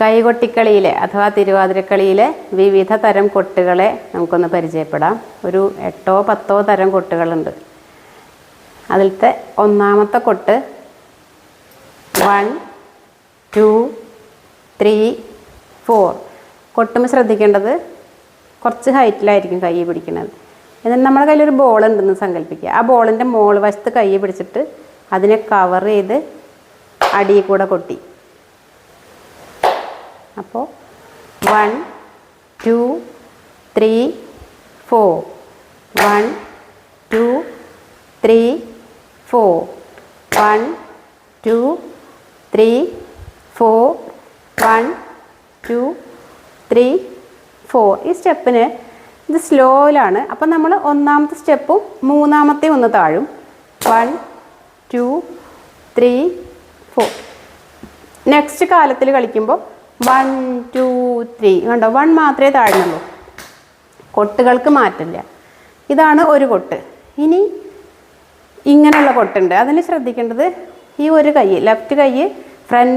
കൈകൊട്ടിക്കളിയിലെ അഥവാ തിരുവാതിരക്കളിയിലെ വിവിധ തരം കൊട്ടുകളെ നമുക്കൊന്ന് പരിചയപ്പെടാം. ഒരു എട്ടോ പത്തോ തരം കൊട്ടുകളുണ്ട്. അതിലത്തെ ഒന്നാമത്തെ കൊട്ട് വൺ ടു ത്രീ ഫോർ. കൊട്ടുമ്പോൾ ശ്രദ്ധിക്കേണ്ടത് കുറച്ച് ഹൈറ്റിലായിരിക്കും കൈ പിടിക്കുന്നത്. എന്നിട്ട് നമ്മുടെ കയ്യിലൊരു ബോൾ ഉണ്ടെന്ന് സങ്കല്പിക്കുക. ആ ബോളിന്റെ മോൾ വശത്ത് കൈ പിടിച്ചിട്ട് അതിനെ കവർ ചെയ്ത് അടിയിൽ കൂടെ കൊട്ടി. അപ്പോൾ one two three four one two three four one two three four one two three four ഈ സ്റ്റെപ്പിന് ഇത് സ്ലോയിലാണ് അപ്പം നമ്മൾ ഒന്നാമത്തെ സ്റ്റെപ്പും മൂന്നാമത്തെ ഒന്ന് താഴും. One two three four next കാലത്തിൽ കളിക്കുമ്പോൾ വൺ ടു ത്രീ കണ്ടോ? വൺ മാത്രമേ താഴ്ന്നുള്ളൂ. കൊട്ടുകൾക്ക് മാറ്റില്ല ഇതാണ് ഒരു കൊട്ട്. ഇനി ഇങ്ങനെയുള്ള കൊട്ടുണ്ട്. അതിന് ശ്രദ്ധിക്കേണ്ടത് ഈ ഒരു കൈ ലെഫ്റ്റ് കൈ